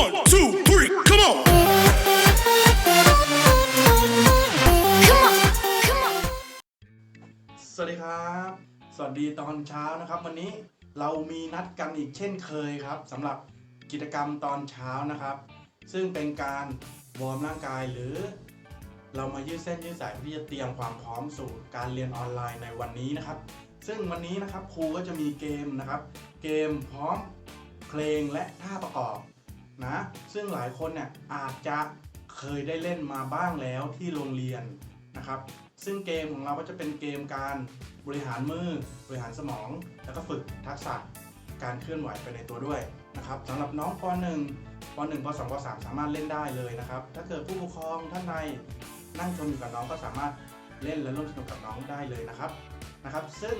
One, two, three, come on. Come on, come on. สวัสดีครับ สวัสดีตอนเช้านะครับ วันนี้เรามีนัดกันอีกเช่นเคยครับสำหรับกิจกรรมตอนเช้านะครับ ซึ่งเป็นการวอร์มร่างกายหรือ เรามายืดเส้นยืดสายเพื่อที่จะเตรียมความพร้อมสู่การเรียนออนไลน์ในวันนี้นะครับ ซึ่งวันนี้นะครับครูก็จะมีเกมนะครับ เกมพร้อมเพลงและท่าประกอบ นะซึ่งหลายคนเนี่ยอาจจะเคยได้เล่นมาบ้างแล้วที่โรงเรียนนะครับ ซึ่งเกมของเราก็จะเป็นเกมการบริหารมือบริหารสมอง แล้วก็ฝึกทักษะการเคลื่อนไหวไปในตัวด้วยนะครับสำหรับน้องป .1 ป .1 ป .2 ป .3 สามารถเล่นได้เลยนะครับ ถ้าเกิดผู้ปกครองท่านใดนั่งชมอยู่กับน้องก็สามารถเล่นและร่วมสนุกกับน้องได้เลยนะครับนะครับ ซึ่ง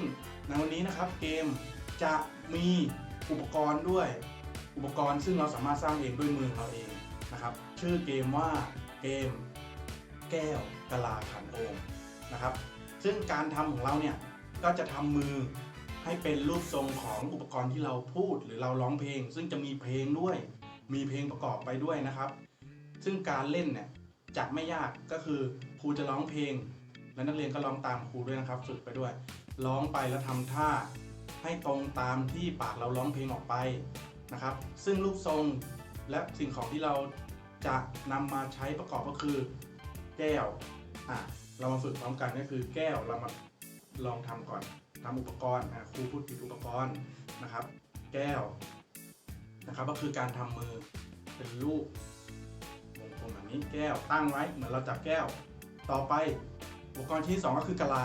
ในวันนี้นะครับเกมจะมีอุปกรณ์ด้วย อุปกรณ์ซึ่งเราสามารถสร้างเองด้วยมือของเราเองนะครับชื่อเกมว่าเกมแก้วกะลาขันโอมนะครับซึ่งการทำของเราเนี่ยก็จะทำมือให้เป็นรูปทรงของอุปกรณ์ที่เราพูดหรือเราร้องเพลง ซึ่งจะมีเพลงด้วย มีเพลงประกอบไปด้วยนะครับ ซึ่งการเล่นเนี่ยจะไม่ยากก็คือครูจะร้องเพลง และนักเรียนก็ร้องตามครูด้วยนะครับฝึกไปด้วย ร้องไปแล้วทำท่าให้ตรงตามที่ปากเราร้องเพลงออกไป นะครับ ซึ่งรูปทรงและสิ่งของที่เราจะนำมาใช้ประกอบก็คือ แก้วอะเรามาฝึกพร้อมกันก็คือแก้วเรามาลองทำก่อนทำอุปกรณ์อะครูพูดผิดอุปกรณ์นะครับ แก้วนะครับ ก็คือการทำมือเป็นรูปวงกลมแบบนี้แก้วตั้งไว้เหมือนเราจับแก้ว ต่อไปอุปกรณ์ที่สองก็คือกะลา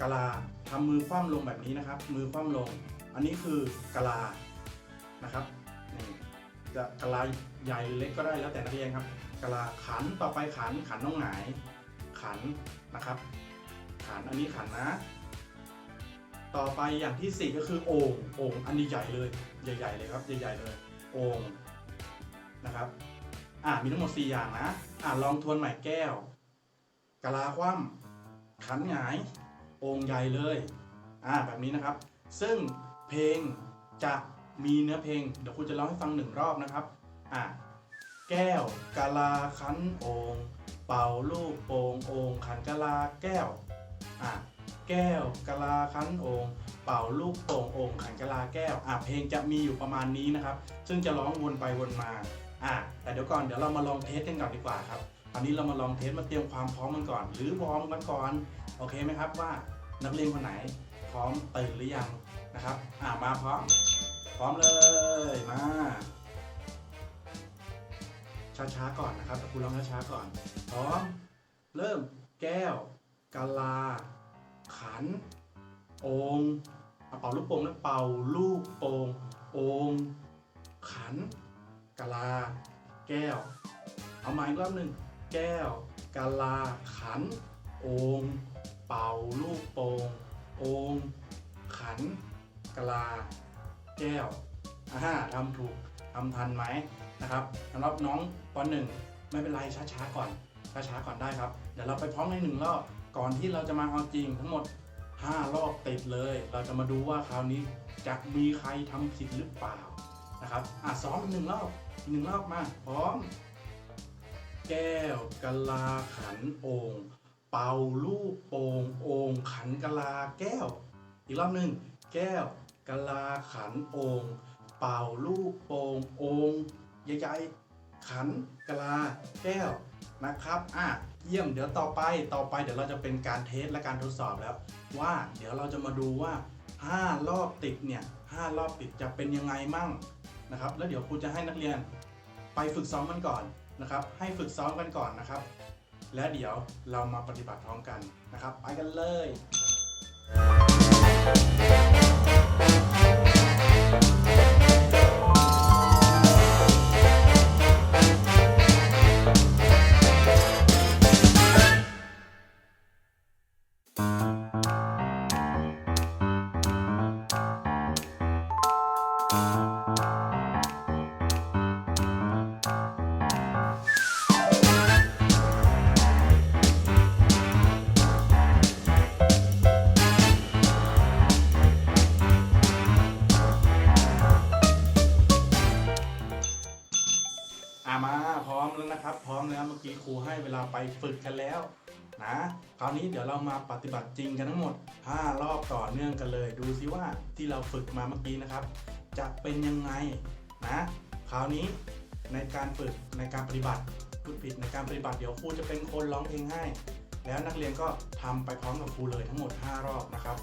กะลาทำมือคว่ำลงแบบนี้นะครับ มือคว่ำลง อันนี้คือกะลานะครับ จะกะลาใหญ่เล็กก็ได้แล้วแต่นักเรียนครับกะลาขันต่อไปขันขันต้องหงาย ขันนะครับ ขันอันนี้ขันนะ ต่อไปอย่างที่สี่ก็คือโอ่งโอ่งอันนี้ใหญ่เลยใหญ่ๆเลยครับใหญ่ๆเลยโอ่งนะครับอ่ามีทั้งหมด 4 อย่างนะอ่าลองทวนใหม่แก้วกะลาคว่ำขันหงายโอ่งใหญ่เลยอ่าแบบนี้นะครับ ซึ่งเพลงจะ มีเนื้อเพลง เดี๋ยวครูจะร้องให้ฟังหนึ่งรอบนะครับ อ่าแก้วกะลาขันโอ่งเป่าลูกโป่งโอ่งขันกะลาแก้ว อ่าแก้วกะลาคั้นโองเป่าลูกโป่งโองขันกะลาแก้ว อะ เพลงจะมีอยู่ประมาณนี้นะครับ ซึ่งจะร้องวนไปวนมา อะ แต่เดี๋ยวก่อน เดี๋ยวเรามาลองเทสกันก่อนดีกว่าครับตอนนี้เรามาลองเทสมาเตรียมความพร้อมกันก่อน หรือวอร์มกันก่อน โอเคไหมครับว่านักเรียนคนไหนพร้อมตื่นหรือยังนะครับ อะมาพร้อม ร้อมเลยมา ช้าๆก่อนนะครับคุณร้องช้าๆก่อน พร้อม เริ่มแก้วกะลา ขัน โองเอาเป่าลูกโป่งแล้วเป่าลูกโป่งโองขันกะลา แก้ว เอาใหม่อีกรอบหนึ่งแก้วกะลาขัน โองเป่าลูกโป่งโองขันกะลา แก้วอ่าทำถูกทำทันไหมนะครับสำหรับน้องปหนึ่งไม่เป็นไรช้าๆก่อนช้าๆก่อนได้ครับ เดี๋ยวเราไปพร้อมในหนึ่งรอบก่อนที่เราจะมาเอาจริงทั้งหมด 5 รอบติดเลย เราจะมาดูว่าคราวนี้จะมีใครทำผิดหรือเปล่านะครับอะซ้อมหนึ่งรอบอีกหนึ่งรอบมาพร้อม แก้วกะลาขันโอ่งเป่าลูกโป่งโอ่งขันกะลาแก้ว อีกรอบหนึ่งแก้ว กะลาขันโองเป่าลูกโป่งโองใหญ่ๆขันกะลาแก้วนะครับอะเยี่ยมเดี๋ยวต่อไปต่อไปเดี๋ยวเราจะเป็นการเทสและการทดสอบแล้ว ว่าเดี๋ยวเราจะมาดูว่า 5 รอบติดเนี่ย5รอบติดจะเป็นยังไงมั่งนะครับแล้วเดี๋ยวครูจะให้นักเรียนไปฝึกซ้อมกันก่อนนะครับให้ฝึกซ้อมกันก่อนนะครับ และเดี๋ยวเรามาปฏิบัติพร้อมกันนะครับ ไปกันเลย นะครับ พร้อมแล้วเมื่อกี้ครูให้เวลาไปฝึกกันแล้วนะคราวนี้เดี๋ยวเรามาปฏิบัติจริงกันทั้งหมด 5 รอบต่อเนื่องกันเลย ดูซิว่าที่เราฝึกมาเมื่อกี้นะครับ จะเป็นยังไงนะคราวนี้ในการฝึกในการปฏิบัติพูดผิดในการปฏิบัติเดี๋ยวครูจะเป็นคนร้องเพลงให้ แล้วนักเรียนก็ทำไปพร้อมกับครูเลยทั้งหมด 5 รอบนะครับ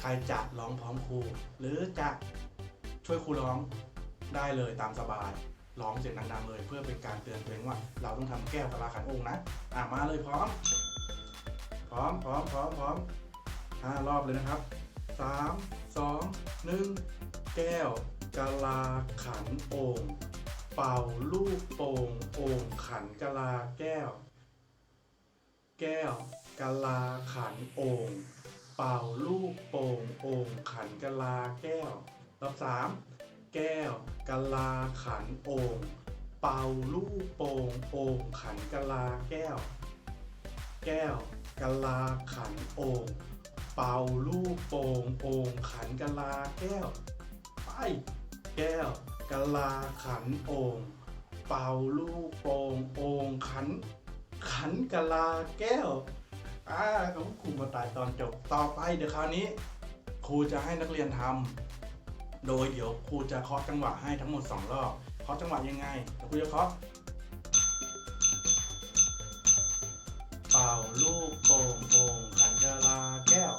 ใครจะร้องพร้อมครู หรือจะช่วยครูร้องได้เลยตามสบาย ร้องเสียงดังๆเลย เพื่อเป็นการเตือนตัวเองว่า เราต้องทำแก้วกะลาขันองค์นะอะมาเลยพร้อม พร้อมพร้อมพร้อมพร้อมห้ารอบเลยนะครับสามสองหนึ่งแก้วกะลาขันโอ่งเป่าลูกโป่งโอ่งขันกะลาแก้ว แก้วกะลาขันโอ่งเป่าลูกโป่งโอ่งขันกะลาแก้วรอบสาม แก้วกะลาขันโอ่งเป่าลูกโป่งโอ่งขันกะลาแก้ว แก้วกะลาขันโอ่งเป่าลูกโป่งโอ่งขันกะลาแก้วไปแก้วกะลาขันโอ่งเป่าลูกโป่งโอ่งขัน ขันกะลาแก้วอ่าของครูมาตายตอนจบต่อไปเดี๋ยวคราวนี้ ครูจะให้นักเรียนทำ โดยเดี๋ยวครูจะเคาะจังหวะให้ทั้งหมด 2 รอบ เคาะจังหวะยังไงเดี๋ยวครูจะเคาะเป่าลูกโป่งโป่งขันกะลาแก้ว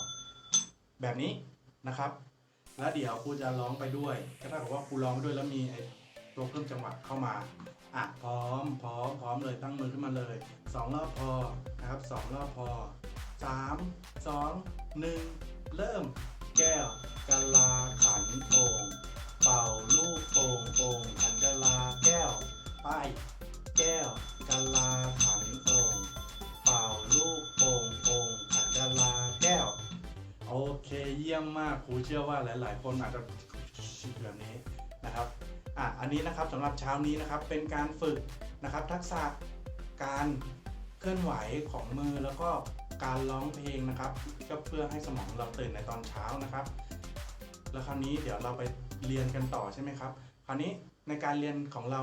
แบบนี้นะครับ แล้วเดี๋ยวครูจะร้องไปด้วยก็เท่ากับว่าครูร้องไปด้วยแล้วมีไอ้ตัวเพิ่มจังหวะเข้ามาอะพร้อมพร้อมพร้อมเลยตั้งมือขึ้นมาเลยสองรอบพอนะครับสองรอบพอสามสองหนึ่งเริ่ม แก้วกะลา ครูเชื่อว่าหลาย ๆ คนอาจจะแบบนี้นะครับอะอันนี้นะครับสำหรับเช้านี้นะครับเป็นการฝึกนะครับ ทักษะการเคลื่อนไหวของมือแล้วก็การร้องเพลงนะครับ ก็เพื่อให้สมองเราตื่นในตอนเช้านะครับ แล้วคราวนี้เดี๋ยวเราไปเรียนกันต่อใช่ไหมครับ คราวนี้ในการเรียนของเรา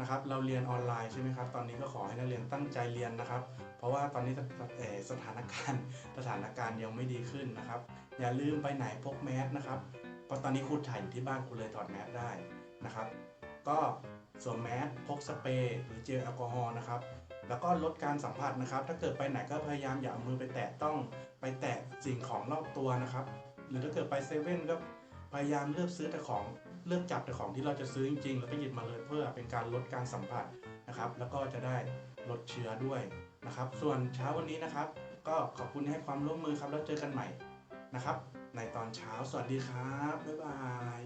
นะครับ เราเรียนออนไลน์ใช่ไหมครับ ตอนนี้ก็ขอให้นักเรียนตั้งใจเรียนนะครับ เพราะว่าตอนนี้สถานการณ์สถานการณ์ยังไม่ดีขึ้นนะครับ อย่าลืมไปไหนพกแมสนะครับเพราะตอนนี้ครูถ่ายอยู่ที่บ้านครูเลยถอดแมสได้นะครับ ก็สวมแมสพกสเปรย์หรือเจลแอลกอฮอล์นะครับ แล้วก็ลดการสัมผัสนะครับ ถ้าเกิดไปไหนก็พยายามอย่าเอามือไปแตะต้องไปแตะสิ่งของรอบตัวนะครับ หรือถ้าเกิดไปเซเว่นก็พยายามเลือกซื้อแต่ของเลือกจับแต่ของที่เราจะซื้อจริงๆแล้วก็หยิบมาเลยเพื่อเป็นการลดการสัมผัสนะครับ แล้วก็จะได้ลดเชื้อด้วยนะครับ ส่วนเช้าวันนี้นะครับ ก็ขอบคุณให้ความร่วมมือครับแล้วเจอกันใหม่ นะครับ ในตอนเช้าสวัสดีครับ บ๊ายบาย